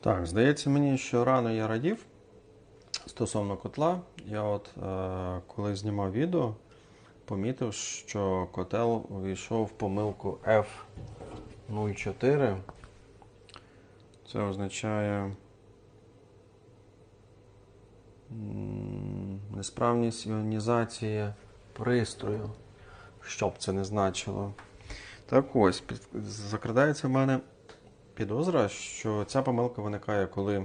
Так, здається мені, що рано я радів стосовно котла. Я от е, коли знімав відео, помітив, що котел увійшов в помилку F04. Це означає несправність іонізації пристрою, що б це не значило. Так ось, під, закрадається в мене підозра, що ця помилка виникає, коли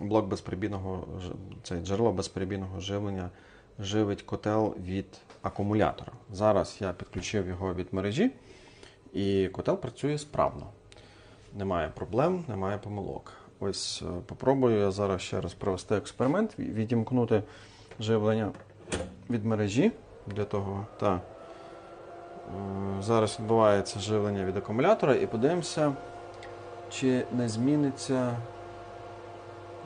блок безперебійного ж- це джерело безперебійного живлення живить котел від акумулятора. Зараз я підключив його від мережі, і котел працює справно. Немає проблем, немає помилок. Ось е, попробую я зараз ще раз провести експеримент, відімкнути живлення від мережі для того. Та, е, зараз відбувається живлення від акумулятора і подивимося, чи не зміниться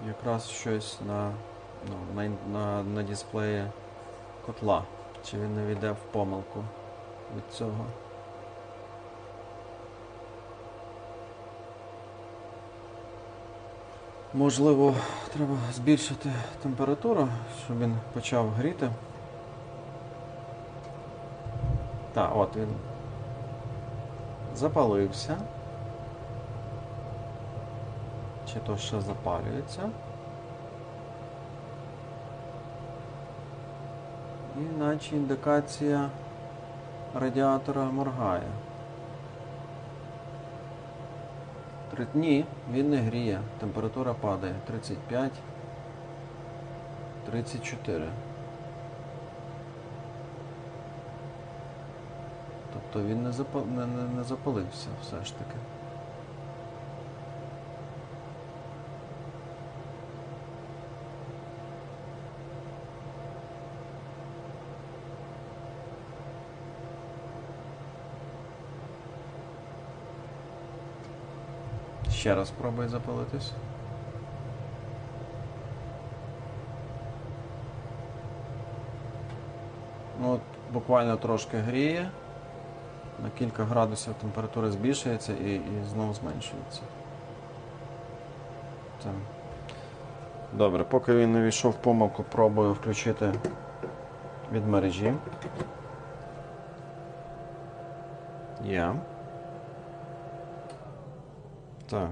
якраз щось на, ну, на, на, на дисплеї котла. Чи він не війде в помилку від цього. Можливо, треба збільшити температуру, щоб він почав гріти. Так, от він запалився. Чи то ще запалюється. І наче індикація радіатора моргає. Ні, він не гріє. Температура падає. 35, 34. Тобто він не, запал... не, не, не запалився все ж таки. Ще раз спробуй запалитись. Ну, от буквально трошки гріє. На кілька градусів температура збільшується і, і знову зменшується. Це. Добре, поки він не війшов в помилку, пробую включити від мережі. Є. Так.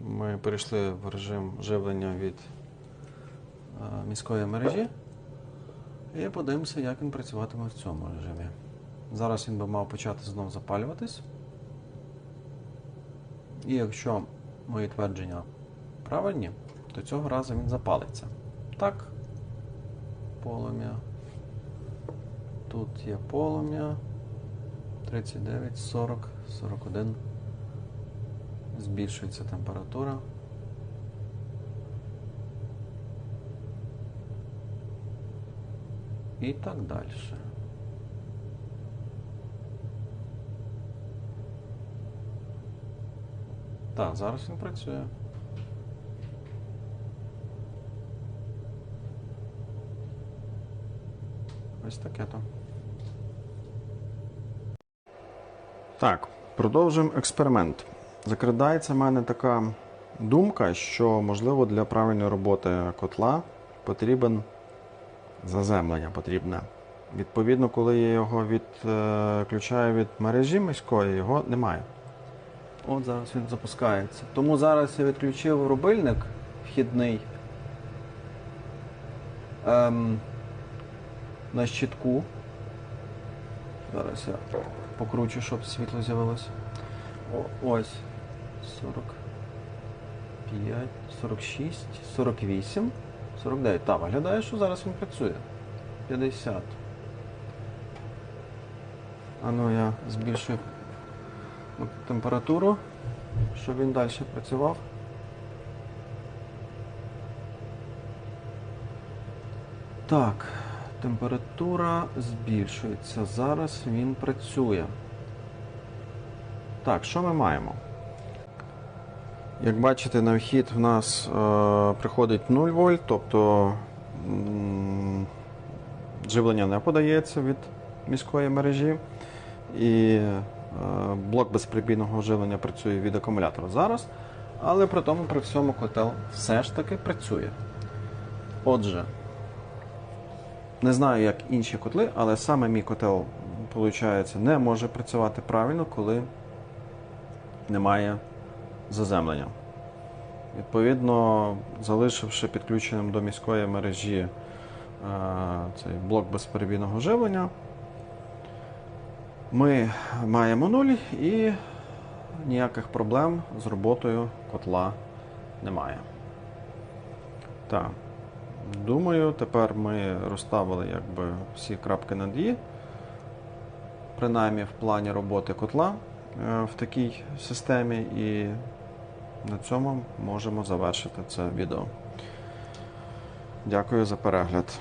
Ми перейшли в режим живлення від е, міської мережі. І подивимося, як він працюватиме в цьому режимі. Зараз він би мав почати знов запалюватись. І якщо мої твердження правильні, то цього разу він запалиться. Так. Полум'я. Тут є полум'я. 39, 40, 41. Збільшується температура. І так далі. Так, зараз він працює. Ось таке то. Так, продовжуємо експеримент. Закрадається в мене така думка, що можливо для правильної роботи котла потрібен заземлення потрібне. Відповідно, коли я його відключаю від мережі міської, його немає. От зараз він запускається. Тому зараз я відключив рубильник вхідний ем, на щитку. Зараз я покручу, щоб світло з'явилося. Ось 45, 46, 48, 49. Так, виглядає, що зараз він працює. 50. А ну я збільшую температуру, щоб він далі працював. Так, температура збільшується. Зараз він працює. Так, що ми маємо? Як бачите, на вхід в нас е, приходить 0 вольт, тобто м, живлення не подається від міської мережі. І блок безперебійного оживлення працює від акумулятора зараз, але при тому при всьому котел все ж таки працює. Отже, не знаю, як інші котли, але саме мій котел, виходить, не може працювати правильно, коли немає заземлення. Відповідно, залишивши підключеним до міської мережі е, цей блок безперебійного живлення, ми маємо нуль і ніяких проблем з роботою котла немає. Так. Думаю, тепер ми розставили якби всі крапки над «і», принаймні в плані роботи котла е, в такій системі, і на цьому можемо завершити це відео. Дякую за перегляд.